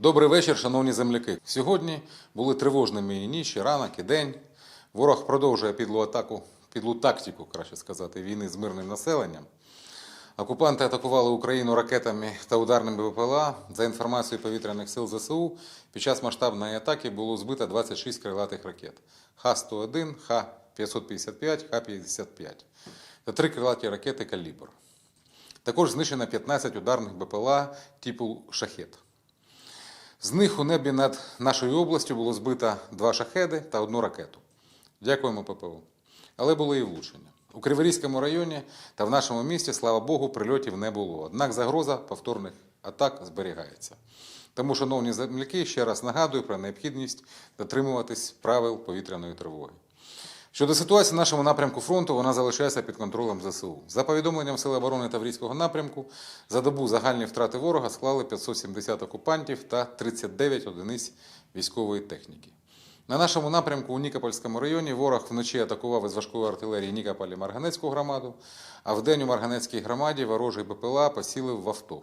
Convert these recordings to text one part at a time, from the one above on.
Добрий вечір, шановні земляки. Сьогодні були тривожними і ніч, і ранок, і день. Ворог продовжує підлу атаку, підлу тактику, краще сказати, війни з мирним населенням. Окупанти атакували Україну ракетами та ударними БПЛА. За інформацією повітряних сил ЗСУ, під час масштабної атаки було збито 26 крилатих ракет: Х-101, Х-555, Х-55 та три крилаті ракети «Калібр». Також знищено 15 ударних БПЛА типу «Шахет». З них у небі над нашою областю було збито два шахеди та одну ракету. Дякуємо ППО. Але були і влучення. У Криворізькому районі та в нашому місті, слава Богу, прильотів не було. Однак загроза повторних атак зберігається. Тому, шановні земляки, ще раз нагадую про необхідність дотримуватись правил повітряної тривоги. Щодо ситуації на нашому напрямку фронту, вона залишається під контролем ЗСУ. За повідомленням Сил оборони Таврійського напрямку, за добу загальні втрати ворога склали 570 окупантів та 39 одиниць військової техніки. На нашому напрямку у Нікопольському районі ворог вночі атакував із важкої артилерії Нікополь і Марганецьку громаду, а вдень у Марганецькій громаді ворожий БПЛА посілив в авто.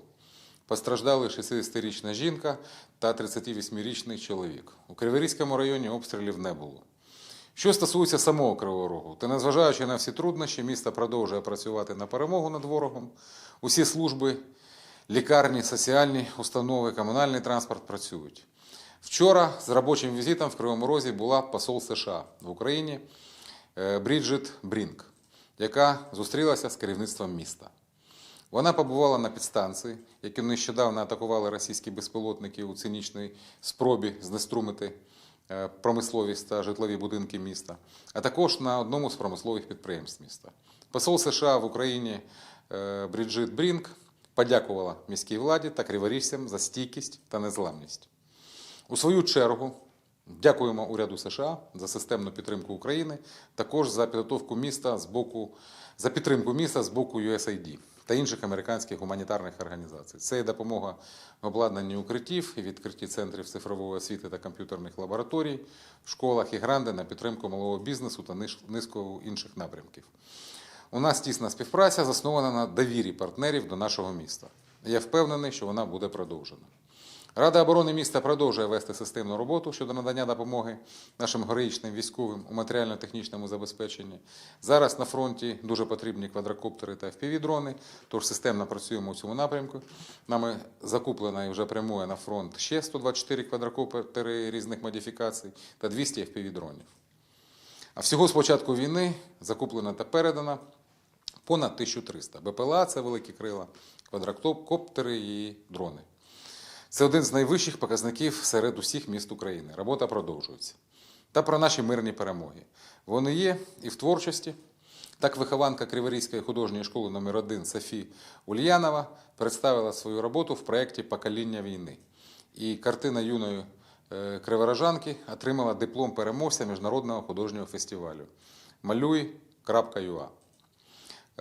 Постраждали 60-річна жінка та 38-річний чоловік. У Криворізькому районі обстрілів не було. Що стосується самого Кривого Рогу, то незважаючи на всі труднощі, місто продовжує працювати на перемогу над ворогом. Усі служби, лікарні, соціальні установи, комунальний транспорт працюють. Вчора з робочим візитом в Кривому Розі була посол США в Україні е, Бріджит Брінк, яка зустрілася з керівництвом міста. Вона побувала на підстанції, яку нещодавно атакували російські безпілотники у цинічній спробі знеструмити промисловість та житлові будинки міста, а також на одному з промислових підприємств міста. Посол США в Україні е, Бріджит Брінк подякувала міській владі та криворіжцям за стійкість та незламність. У свою чергу дякуємо уряду США за системну підтримку України, також за підготовку міста з боку за підтримку міста з боку USAID та інших американських гуманітарних організацій. Це і допомога в обладнанні укриттів і відкритті центрів цифрової освіти та комп'ютерних лабораторій в школах і гранди на підтримку малого бізнесу та низку інших напрямків. У нас тісна співпраця заснована на довірі партнерів до нашого міста. Я впевнений, що вона буде продовжена. Рада оборони міста продовжує вести системну роботу щодо надання допомоги нашим героїчним військовим у матеріально-технічному забезпеченні. Зараз на фронті дуже потрібні квадрокоптери та FPV-дрони, тож системно працюємо у цьому напрямку. Нами закуплено і вже прямує на фронт ще 124 квадрокоптери різних модифікацій та 200 FPV-дронів. А всього з початку війни закуплено та передано понад 1300. БПЛА це великі крила, квадрокоптери і дрони. Це один з найвищих показників серед усіх міст України. Робота продовжується. Та про наші мирні перемоги. Вони є і в творчості. Так вихованка Криворізької художньої школи номер 1 Софі Ульянова представила свою роботу в проєкті Покоління війни. І картина юної е, криворожанки отримала диплом переможця міжнародного художнього фестивалю Малюй.ua.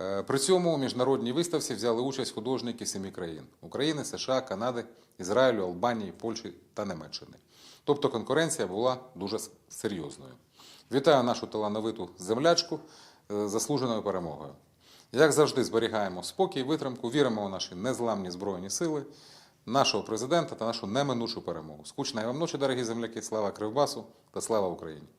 Е, При цьому у міжнародній виставці взяли участь художники семи країн: України, США, Канади, Ізраїлю, Албанії, Польщі та Німеччини. Тобто конкуренція була дуже серйозною. Вітаю нашу талановиту землячку з заслуженою перемогою. Як завжди, зберігаємо спокій, витримку, віримо у наші незламні збройні сили, нашого президента та нашу неминучу перемогу. Скучної вам ночі, дорогі земляки! Слава Кривбасу та слава Україні!